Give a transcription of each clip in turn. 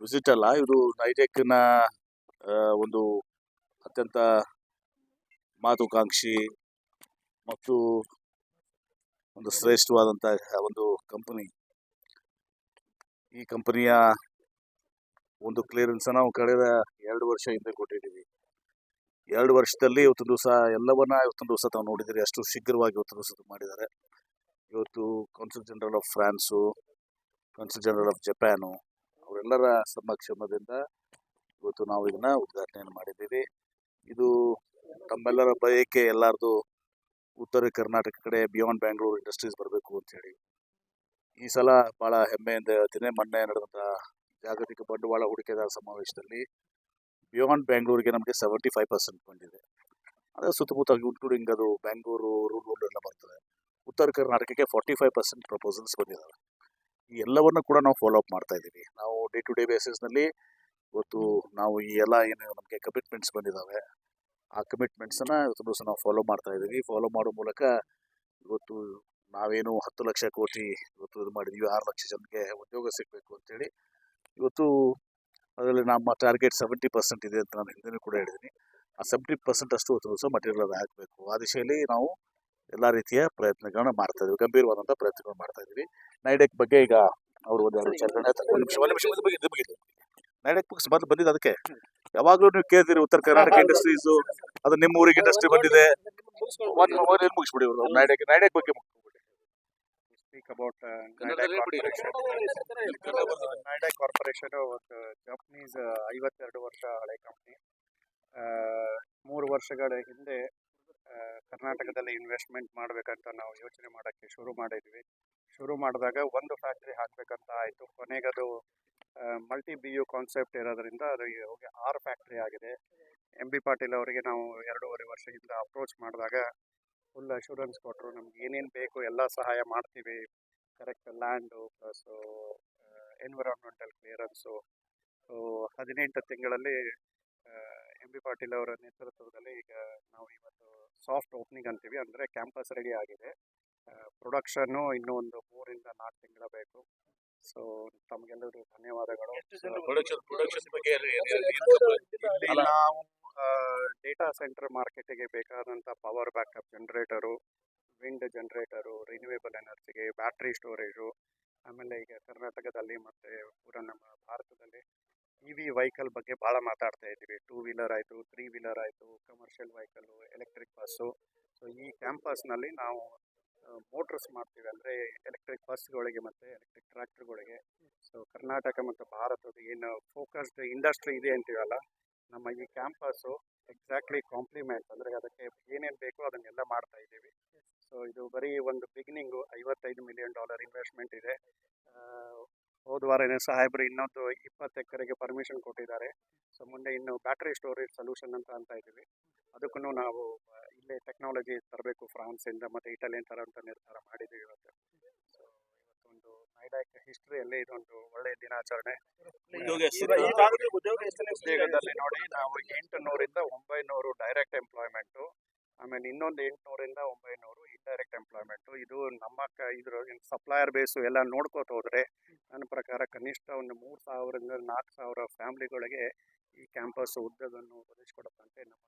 Visit ಅಲ್ಲ ಇದು ನೈಟೆಕ್ನ ಒಂದು ಅತ್ಯಂತ ಮಾತುಕಾಂಕ್ಷಿ ಮತ್ತು ಒಂದು ಶ್ರೇಷ್ಠವಾದಂಥ ಒಂದು ಕಂಪನಿ ಈ ಕಂಪನಿಯ ಒಂದು ಕ್ಲಿಯರೆನ್ಸ್ ನಾವು ಕಳೆದ ಎರಡು ವರ್ಷ ಹಿಂದೆ ಕೊಟ್ಟಿದ್ದೀವಿ ಎರಡು ವರ್ಷದಲ್ಲಿ ಇವತ್ತು ದಿವಸ ಎಲ್ಲವನ್ನ ಇವತ್ತು ದಿವಸ ತಾವು ನೋಡಿದ್ದೀರಿ ಅಷ್ಟು ಶೀಘ್ರವಾಗಿ ಇವತ್ತು ದಿವಸ ಮಾಡಿದ್ದಾರೆ. ಇವತ್ತು council general of France council general of Japan ಅವರೆಲ್ಲರ ಸಮಕ್ಷಮದಿಂದ ಇವತ್ತು ನಾವು ಇದನ್ನ ಉದ್ಘಾಟನೆಯನ್ನು ಮಾಡಿದ್ದೀವಿ. ಇದು ತಮ್ಮೆಲ್ಲರ ಬಯಕೆ ಎಲ್ಲರದು ಉತ್ತರ ಕರ್ನಾಟಕ ಕಡೆ ಬಿಯಾಂಡ್ ಬ್ಯಾಂಗ್ಳೂರ್ ಇಂಡಸ್ಟ್ರೀಸ್ ಬರಬೇಕು ಅಂತ ಹೇಳಿ. ಈ ಸಲ ಭಾಳ ಹೆಮ್ಮೆಯಿಂದ ಹೇಳ್ತೀನಿ. ಮೊನ್ನೆ ನಡೆದಂಥ ಜಾಗತಿಕ ಬಂಡವಾಳ ಹೂಡಿಕೆದಾರ ಸಮಾವೇಶದಲ್ಲಿ ಬಿಯಾಂಡ್ ಬ್ಯಾಂಗ್ಳೂರಿಗೆ ನಮಗೆ ಸೆವೆಂಟಿ ಫೈವ್ ಪರ್ಸೆಂಟ್ ಬಂದಿದೆ ಅದೇ ಸುತ್ತಮುತ್ತ ಇನ್ಕ್ಲೂಡಿಂಗ್ ಅದು ಬ್ಯಾಂಗ್ಳೂರು ರೂಲ್ ಎಲ್ಲ ಬರ್ತದೆ. ಉತ್ತರ ಕರ್ನಾಟಕಕ್ಕೆ ಫಾರ್ಟಿ ಫೈವ್ ಪರ್ಸೆಂಟ್ ಪ್ರಪೋಸಲ್ಸ್ ಬಂದಿದ್ದಾವೆ ಈ ಎಲ್ಲವನ್ನು ಕೂಡ ನಾವು ಫಾಲೋ ಅಪ್ ಮಾಡ್ತಾ ಇದ್ದೀವಿ. ನಾವು ಡೇ ಟು ಡೇ ಬೇಸಿಸ್ನಲ್ಲಿ ಇವತ್ತು ನಾವು ಈ ಎಲ್ಲ ಏನು ನಮಗೆ ಕಮಿಟ್ಮೆಂಟ್ಸ್ ಬಂದಿದ್ದಾವೆ ಆ ಕಮಿಟ್ಮೆಂಟ್ಸನ್ನು ಇವತ್ತು ದಿವಸ ನಾವು ಫಾಲೋ ಮಾಡ್ತಾ ಇದ್ದೀವಿ. ಫಾಲೋ ಮಾಡೋ ಮೂಲಕ ಇವತ್ತು ನಾವೇನು ಹತ್ತು ಲಕ್ಷ ಕೋಟಿ ಇವತ್ತು ಇದು ಮಾಡಿದ್ದೀವಿ ಆರು ಲಕ್ಷ ಜನಕ್ಕೆ ಉದ್ಯೋಗ ಸಿಗಬೇಕು ಅಂತೇಳಿ ಇವತ್ತು ಅದರಲ್ಲಿ ನಮ್ಮ ಟಾರ್ಗೆಟ್ ಸೆವೆಂಟಿ ಪರ್ಸೆಂಟ್ ಇದೆ ಅಂತ ನಾನು ಹಿಂದೆ ಕೂಡ ಹೇಳಿದ್ದೀನಿ. ಆ ಸೆವೆಂಟಿ ಪರ್ಸೆಂಟ್ ಅಷ್ಟು ಇವತ್ತು ದಿವಸ ಮಟೀರಿಯಲ್ ಹಾಕಬೇಕು. ಆ ದಿಶೆಯಲ್ಲಿ ನಾವು ಎಲ್ಲ ರೀತಿಯ ಪ್ರಯತ್ನಗಳನ್ನ ಮಾಡ್ತಾ ಇದೀವಿ. ಗಂಭೀರವಾದಂಥ ಪ್ರಯತ್ನಗಳು ಮಾಡ್ತಾ ಇದೀವಿ. ನೈಡೆಕ್ ಬಗ್ಗೆ ಈಗ ಅವರು ಒಂದು ಎರಡು ವಿಚಾರಗಳನ್ನ ಹೇಳ್ತಾರೆ. ಒಂದು ನಿಮಿಷ ಒಂದು ನಿಮಿಷ ಇದು ಬಗ್ಗೆ ನೈಡೆಕ್ ಬುಕ್ಸ್ ಮೊದಲು ಬಂದಿದ್ದು ಅದಕ್ಕೆ. ಯಾವಾಗಲೂ ನೀವು ಕೇಳ್ತೀರಿ ಉತ್ತರ ಕರ್ನಾಟಕ ಇಂಡಸ್ಟ್ರೀಸು ಅದು ನಿಮ್ಮ ಊರಿಗೆ ಇಂಡಸ್ಟ್ರಿ ಬಂದಿದೆ. ಒಂದು ಮೊಬೈಲ್ ಮುಗಿಸ್ಬಿಡಿ ಇವ್ರು ನೈಡೆಕ್ ನೈಡೆಕ್ ಬಗ್ಗೆ speak uh. Corporation. Nidec Corporation ಒಂದು ಜಪನೀಸ್ ಐವತ್ತೆರಡು ವರ್ಷ ಹಳೆ ಕಂಪ್ನಿ ಮೂರು ವರ್ಷಗಳ ಹಿಂದೆ ಕರ್ನಾಟಕದಲ್ಲಿ ಇನ್ವೆಸ್ಟ್ಮೆಂಟ್ ಮಾಡಬೇಕಂತ ನಾವು ಯೋಚನೆ ಮಾಡೋಕ್ಕೆ ಶುರು ಮಾಡಿದ್ವಿ. ಶುರು ಮಾಡಿದಾಗ ಒಂದು ಫ್ಯಾಕ್ಟ್ರಿ ಹಾಕಬೇಕಂತ ಆಯಿತು. ಕೊನೆಗದು ಮಲ್ಟಿ ಬಿ ಯು ಕಾನ್ಸೆಪ್ಟ್ ಇರೋದ್ರಿಂದ ಅದು ಹೋಗಿ ಆರು ಫ್ಯಾಕ್ಟ್ರಿ ಆಗಿದೆ. ಎಂ ಬಿ ಪಾಟೀಲ್ ಅವರಿಗೆ ನಾವು ಎರಡೂವರೆ ವರ್ಷದಿಂದ ಅಪ್ರೋಚ್ ಮಾಡಿದಾಗ ಫುಲ್ ಅಶೂರೆನ್ಸ್ ಕೊಟ್ಟರು ನಮ್ಗೆ ಏನೇನು ಬೇಕು ಎಲ್ಲ ಸಹಾಯ ಮಾಡ್ತೀವಿ. Correct land plus environmental clearance so ಹದಿನೆಂಟು ತಿಂಗಳಲ್ಲಿ ಎಂ ಬಿ ಪಾಟೀಲ್ ಅವರ ನೇತೃತ್ವದಲ್ಲಿ ಈಗ ನಾವು ಇವತ್ತು ಸಾಫ್ಟ್ ಓಪನಿಂಗ್ ಅಂತೀವಿ. ಅಂದರೆ ಕ್ಯಾಂಪಸ್ ರೆಡಿ ಆಗಿದೆ. ಪ್ರೊಡಕ್ಷನ್ನು ಇನ್ನೂ ಒಂದು ಮೂರಿಂದ ನಾಲ್ಕು ತಿಂಗಳ ಬೇಕು. ಸೊ ತಮಗೆಲ್ಲರಿಗೂ ಧನ್ಯವಾದಗಳು. ನಾವು ಡೇಟಾ ಸೆಂಟರ್ ಮಾರ್ಕೆಟಿಗೆ ಬೇಕಾದಂಥ power backup generator wind generator renewable ಎನರ್ಜಿಗೆ battery storage ಆಮೇಲೆ ಈಗ ಕರ್ನಾಟಕದಲ್ಲಿ ಮತ್ತು ಪೂರ ನಮ್ಮ ಭಾರತದಲ್ಲಿ ಇ ವಿ ವೆಹಿಕಲ್ ಬಗ್ಗೆ ಭಾಳ ಮಾತಾಡ್ತಾ ಇದ್ದೀವಿ. ಟೂ ವೀಲರ್ ಆಯಿತು ತ್ರೀ ವೀಲರ್ ಆಯಿತು commercial vehicle electric bus so ಈ ಕ್ಯಾಂಪಸ್ನಲ್ಲಿ ನಾವು ಮೋಟ್ರಸ್ ಮಾಡ್ತೀವಿ ಅಂದರೆ ಎಲೆಕ್ಟ್ರಿಕ್ ಬಸ್ಗಳಿಗೆ ಮತ್ತು ಎಲೆಕ್ಟ್ರಿಕ್ ಟ್ರ್ಯಾಕ್ಟರ್ಗಳಿಗೆ ಸೊ ಕರ್ನಾಟಕ ಮತ್ತು ಭಾರತದ ಏನು ಫೋಕಸ್ಡ್ ಇಂಡಸ್ಟ್ರಿ ಇದೆ ಅಂತೀವಲ್ಲ, ನಮ್ಮ ಈ ಕ್ಯಾಂಪಸ್ಸು ಎಕ್ಸಾಕ್ಟ್ಲಿ ಕಾಂಪ್ಲಿಮೆಂಟ್ ಅಂದರೆ ಅದಕ್ಕೆ ಏನೇನು ಬೇಕೋ ಅದನ್ನೆಲ್ಲ ಮಾಡ್ತಾ ಇದ್ದೀವಿ. ಸೊ ಇದು ಬರೀ ಒಂದು ಬಿಗಿನಿಂಗು ಐವತ್ತೈದು ಮಿಲಿಯನ್ ಡಾಲರ್ ಇನ್ವೆಸ್ಟ್ಮೆಂಟ್ ಇದೆ. ಹೋದ ವಾರನೇ ಸಾಹೇಬರು ಇನ್ನೊಂದು ಇಪ್ಪತ್ತು ಎಕರೆಗೆ ಪರ್ಮಿಷನ್ ಕೊಟ್ಟಿದ್ದಾರೆ. ಸೊ ಮುಂದೆ ಇನ್ನು ಬ್ಯಾಟ್ರಿ ಸ್ಟೋರೇಜ್ ಸೊಲ್ಯೂಷನ್ ಅಂತ ಅಂತ ಇದ್ದೀವಿ. ಅದಕ್ಕೂ ನಾವು ಇಲ್ಲೇ ಟೆಕ್ನಾಲಜಿ ತರಬೇಕು ಫ್ರಾನ್ಸಿಂದ ಮತ್ತು ಇಟಲಿಯನ್ ಅಂತ ನಿರ್ಧಾರ ಮಾಡಿದ್ದೀವಿ ಇವತ್ತು. ಸೊ ಇವತ್ತೊಂದು ನೈಡಾಕ್ ಹಿಸ್ಟ್ರಿಯಲ್ಲಿ ಇದೊಂದು ಒಳ್ಳೆಯ ದಿನಾಚರಣೆ. ಉದ್ಯೋಗದಲ್ಲಿ ನೋಡಿ ನಾವು ಎಂಟುನೂರಿಂದ ಒಂಬೈನೂರು ಡೈರೆಕ್ಟ್ ಎಂಪ್ಲಾಯ್ಮೆಂಟು ಆಮೇಲೆ ಇನ್ನೊಂದು ಎಂಟುನೂರಿಂದ ಒಂಬೈನೂರು ಇಂಡೈರೆಕ್ಟ್ ಎಂಪ್ಲಾಯ್ಮೆಂಟು ಇದು ನಮ್ಮ ಇದ್ರ ಸಪ್ಲೈಯರ್ ಬೇಸು ಎಲ್ಲ ನೋಡ್ಕೋತ ಹೋದರೆ ಒಂದು ಮೂರು ಸಾವಿರದಿಂದ ನಾಲ್ಕು ಸಾವಿರ ಫ್ಯಾಮಿಲಿಗಳಿಗೆ ಈ ಕ್ಯಾಂಪಸ್ ಉದ್ಯೋಗವನ್ನು ಒದಗಿಸ್ಕೊಡುತ್ತಂತೆ ನಮ್ಮ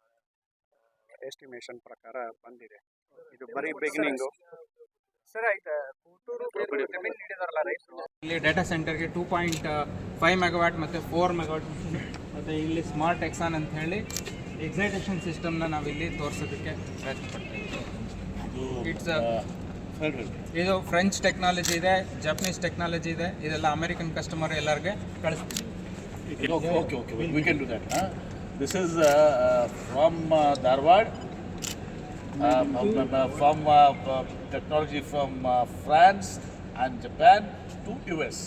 ಎಸ್ಟಿಮೇಷನ್ ಪ್ರಕಾರ ಬಂದಿದೆ. ಇದು ಬರೀ ಬಿಗಿನಿಂಗು ಸರ್ ಆಯ್ತಾ? ಇಲ್ಲಿ ಡೇಟಾ ಸೆಂಟರ್ಗೆ ಟೂ ಪಾಯಿಂಟ್ ಫೈವ್ ಮೆಗಾವ್ಯಾಟ್ ಮತ್ತು ಫೋರ್ ಮೆಗಾವ್ಯಾಟ್ ಮತ್ತು ಇಲ್ಲಿ ಸ್ಮಾರ್ಟ್ ಎಕ್ಸಾನ್ ಅಂತ ಹೇಳಿ ಎಕ್ಸೈಟೇಷನ್ ಸಿಸ್ಟಮ್ನ ನಾವಿಲ್ಲಿ ತೋರಿಸೋದಕ್ಕೆ ಪ್ರಯತ್ನ ಪಡ್ತೀವಿ ಇದ್ದೀವಿ. ಇಟ್ಸ್ ಇದು ಫ್ರೆಂಚ್ ಟೆಕ್ನಾಲಜಿ ಇದೆ ಜಪನೀಸ್ ಟೆಕ್ನಾಲಜಿ ಇದೆ ಇದೆಲ್ಲ ಅಮೆರಿಕನ್ ಕಸ್ಟಮರ್ ಎಲ್ಲರಿಗೆ ಕಳಿಸ್ತೀವಿ okay okay okay. We, we can do that. Huh? This is uh, uh, from uh, Dharwad, uh, from, uh, from uh, uh, technology from uh, France and Japan to US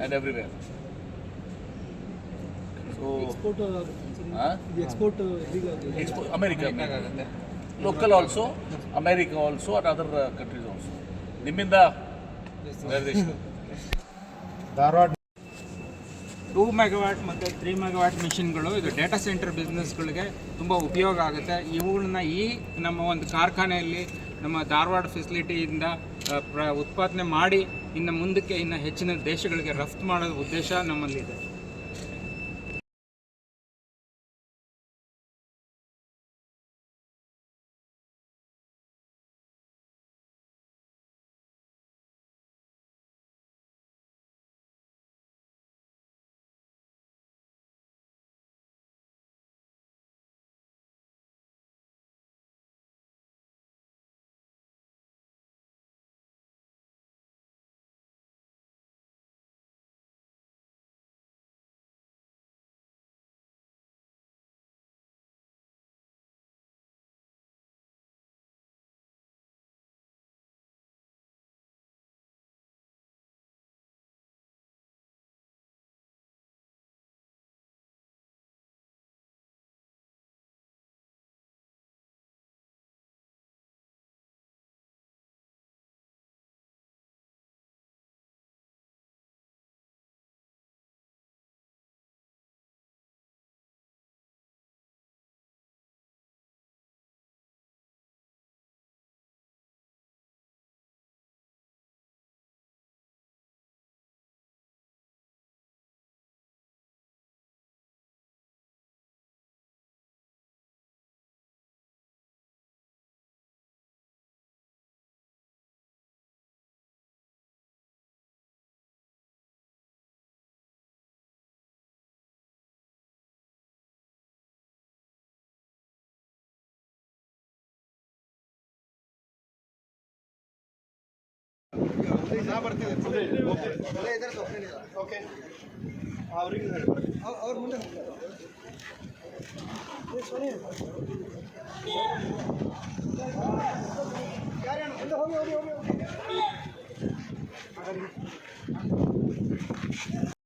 and everywhere. So, export huh? ಇದು also America also America, other countries local also, America also, and other uh, countries also. ನಿಮ್ಮಿಂದ? Dharwad. Two megawatt ಮತ್ತು three megawatt ಮಿಷಿನ್ಗಳು ಇದು data centre ಬಿಸ್ನೆಸ್ಗಳಿಗೆ ತುಂಬ ಉಪಯೋಗ ಆಗುತ್ತೆ. ಇವುಗಳನ್ನ ಈ ನಮ್ಮ ಒಂದು ಕಾರ್ಖಾನೆಯಲ್ಲಿ ನಮ್ಮ ಧಾರವಾಡ ಫೆಸಿಲಿಟಿಯಿಂದ ಪ್ರ ಉತ್ಪಾದನೆ ಮಾಡಿ ಇನ್ನು ಮುಂದಕ್ಕೆ ಇನ್ನು ಹೆಚ್ಚಿನ ದೇಶಗಳಿಗೆ ರಫ್ತು ಮಾಡೋ ಉದ್ದೇಶ ನಮ್ಮಲ್ಲಿದೆ. ಅವ್ರಿಗೆ